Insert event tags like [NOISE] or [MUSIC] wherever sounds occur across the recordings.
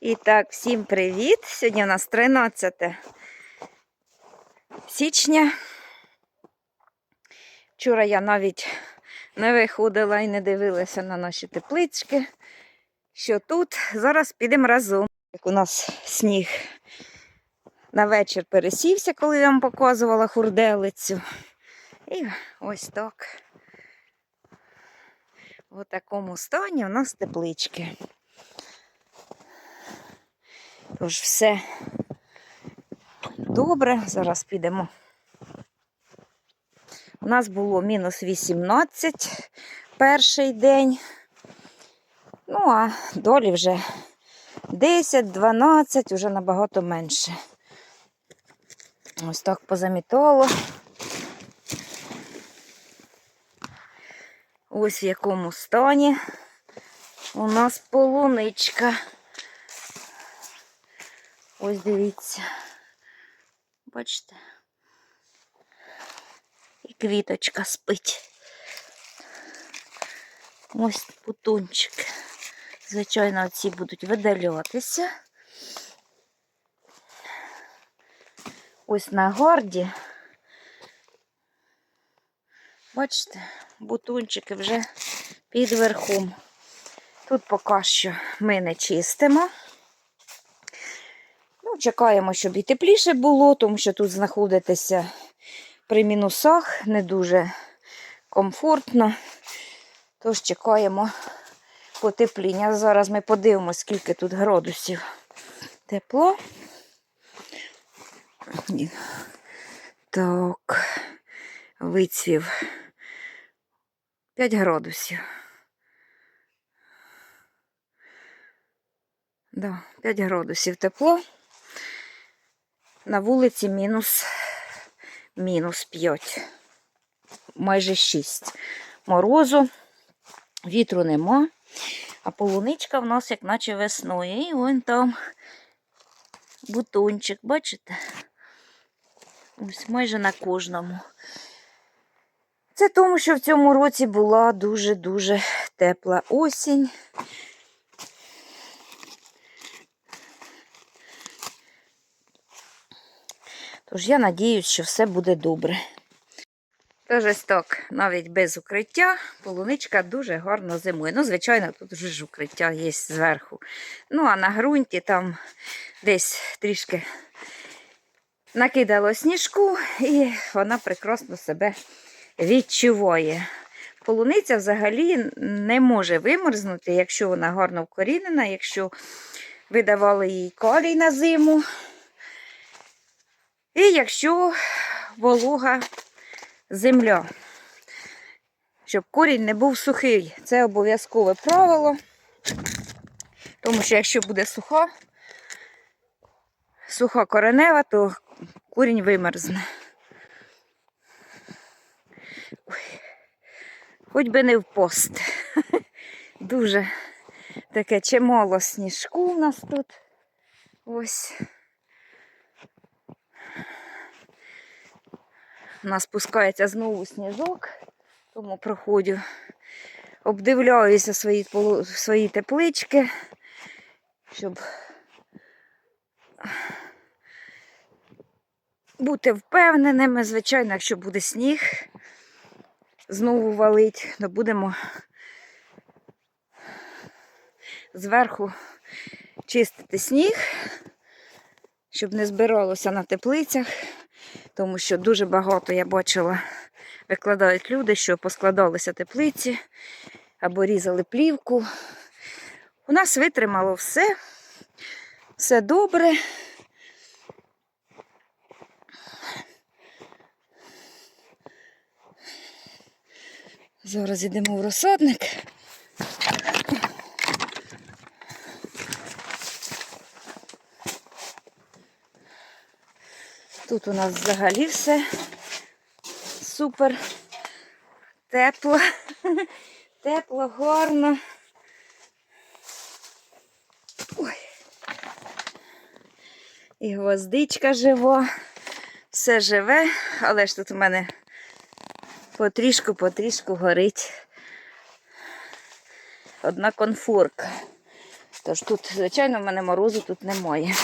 І так, всім привіт! Сьогодні у нас 13 січня. Вчора я навіть не виходила і не дивилася на наші теплички. Що тут? Зараз підемо разом. Як у нас сніг на вечір пересівся, коли я вам показувала хурделицю. І ось так. У такому стані у нас теплички. Тож все добре, зараз підемо. У нас було мінус 18 перший день. Ну, а долі вже 10-12, вже набагато менше. Ось так позамітало. Ось в якому стані у нас полуничка. Ось дивіться. Бачите? І квіточка спить. Ось путунчик. Звичайно, ці будуть видалятися. Ось на горді. Бачите, бутончики вже під верхом. Тут поки що ми не чистимо. Чекаємо, щоб і тепліше було, тому що тут знаходитися при мінусах не дуже комфортно. Тож чекаємо потепління. Зараз ми подивимося, скільки тут градусів тепло. Так, вицвів 5 градусів. Да, 5 градусів тепло. На вулиці мінус, мінус 5, майже 6 морозу, вітру нема, а полуничка в нас як наче весною. І вон там бутончик, бачите? Ось майже на кожному. Це тому, що в цьому році була дуже-дуже тепла осінь. Тож я надіюсь, що все буде добре. Тож ось так, навіть без укриття, полуничка дуже гарно зимує. Ну, звичайно, тут вже ж укриття є зверху. Ну, а на ґрунті там десь трішки накидало сніжку, і вона прекрасно себе відчуває. Полуниця взагалі не може вимерзнути, якщо вона гарно вкорінена, якщо ви давали їй калій на зиму. І якщо волога земля, щоб корінь не був сухий, це обов'язкове правило. Тому що якщо буде суха, суха коренева, то корінь вимерзне. Хоч би не в пост. Дуже таке чимало сніжку у нас тут. Ось. У нас спускається знову сніжок, тому проходжу, обдивляюся свої, свої теплички, щоб бути впевненими. Звичайно, якщо буде сніг, знову валить, то будемо зверху чистити сніг, щоб не збиралося на теплицях. Тому що дуже багато я бачила, викладають люди, що поскладалися теплиці або різали плівку. У нас витримало все, все добре. Зараз йдемо в розсадник. Тут у нас взагалі все супер тепло, [LAUGHS] тепло, гарно. Ой. І гвоздичка жива, все живе, але ж тут у мене потрішку-потрішку горить одна конфорка. Тож тут, звичайно, в мене морозу тут немає.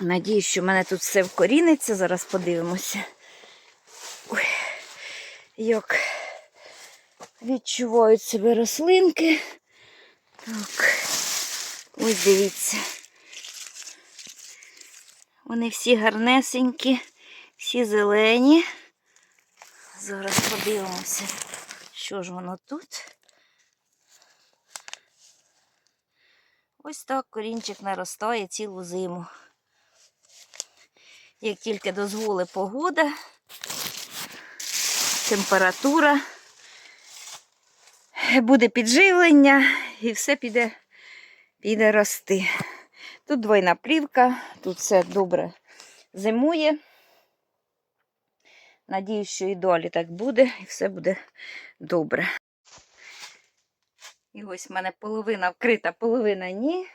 Надіюсь, що в мене тут все вкоріниться. Зараз подивимося. Ой, як відчувають себе рослинки. Так, ось дивіться. Вони всі гарнесенькі, всі зелені. Зараз подивимося, що ж воно тут. Ось так корінчик наростає цілу зиму. Як тільки дозволить погода, температура, буде підживлення і все піде, піде рости. Тут двойна плівка, тут все добре зимує. Надіюсь, що і далі так буде, і все буде добре. І ось в мене половина вкрита, половина ні.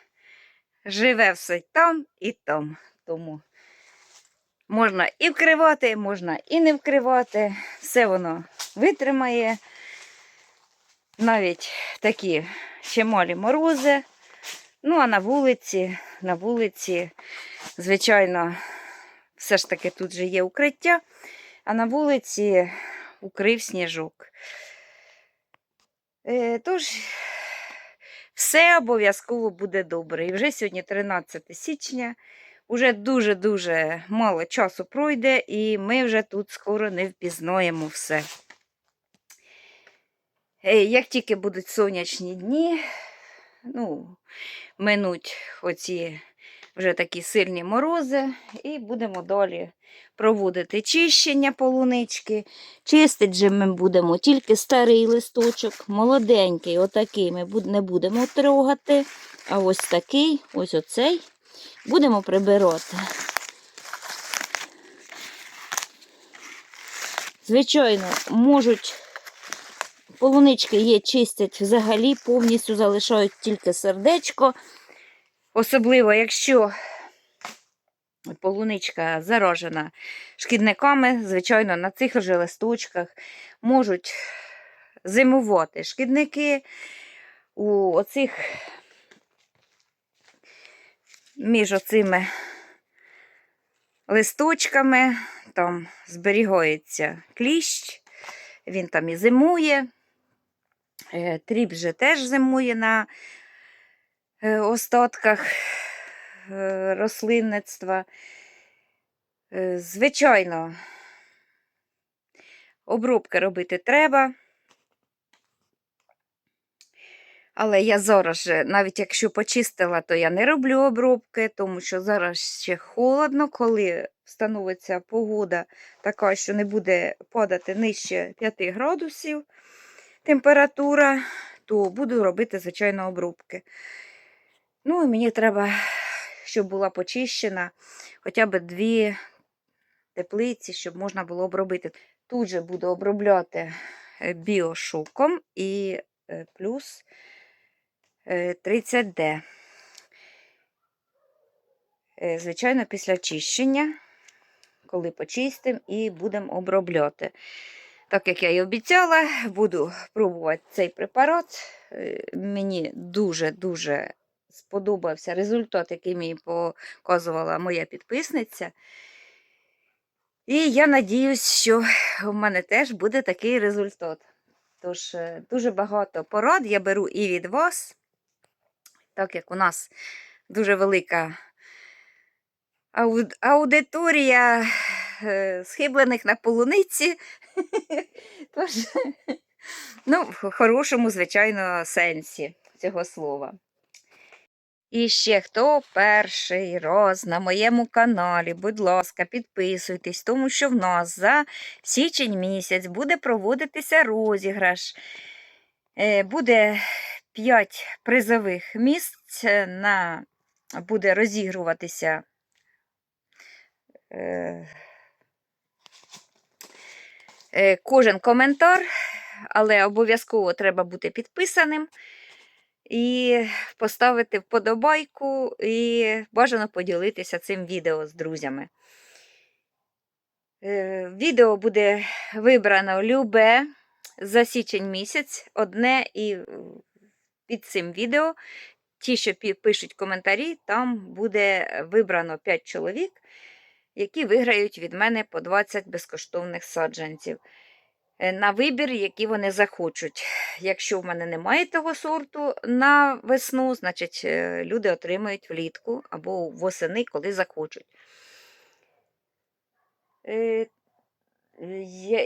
Живе все там і там. Тому можна і вкривати, можна і не вкривати. Все воно витримає. Навіть такі чималі морози. Ну, а на вулиці, на вулиці, звичайно, все ж таки тут же є укриття, а на вулиці укрив сніжок. Е, Тож, все обов'язково буде добре. І вже сьогодні 13 січня, уже дуже-дуже мало часу пройде, і ми вже тут скоро не впізнаємо все. Е, Як тільки будуть сонячні дні, ну, минуть оці вже такі сильні морози, і будемо далі проводити чищення полунички. Чистить же ми будемо тільки старий листочок, молоденький, отакий ми не будемо трогати. А ось такий, ось оцей, будемо прибирати. Звичайно, можуть полунички є, чистять взагалі, повністю залишають тільки сердечко. Особливо, якщо полуничка заражена шкідниками, звичайно, на цих же листочках можуть зимувати шкідники у оцих між оцими листочками там зберігається кліщ, він там і зимує. Е, Тріп же теж зимує на е, остатках е, рослинництва. Звичайно, обробки робити треба. Але я зараз, навіть якщо почистила, то я не роблю обробки, тому що зараз ще холодно, коли становиться погода така, що не буде падати нижче 5 градусів температура, то буду робити, звичайно, обробки. Ну, і мені треба, щоб була почищена хоча б дві теплиці, щоб можна було обробити. Тут же буду обробляти е, біошуком і е, плюс 30D. Е, Звичайно, після чищення, коли почистимо, і будемо обробляти. Так як я і обіцяла, буду пробувати цей препарат. Е, Мені дуже-дуже сподобався результат, який мені показувала моя підписниця. І я надіюсь, що в мене теж буде такий результат. Тож, е, дуже багато порад я беру і від вас, так як у нас дуже велика аудиторія е, схиблених на полуниці. [LAUGHS] Тож, ну, в хорошому, звичайно, сенсі цього слова. І ще хто перший раз на моєму каналі, будь ласка, підписуйтесь, тому що в нас за січень місяць буде проводитися розіграш. Е, Буде 5 призових місць е, на буде розігруватися. е, е, Кожен коментар, але обов'язково треба бути підписаним і поставити вподобайку, і бажано поділитися цим відео з друзями. Відео буде вибрано любе за січень місяць, одне і під цим відео ті, що пишуть коментарі, там буде вибрано 5 чоловік, які виграють від мене по 20 безкоштовних саджанців. Е, На вибір, які вони захочуть. Якщо в мене немає того сорту на весну, значить е, люди отримають влітку або восени, коли захочуть.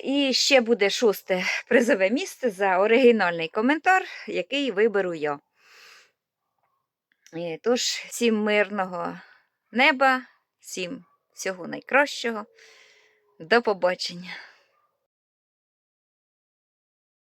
І ще буде шосте призове місце за оригінальний коментар, який виберу я. Е, Тож, всім мирного неба, всім всього найкращого. До побачення.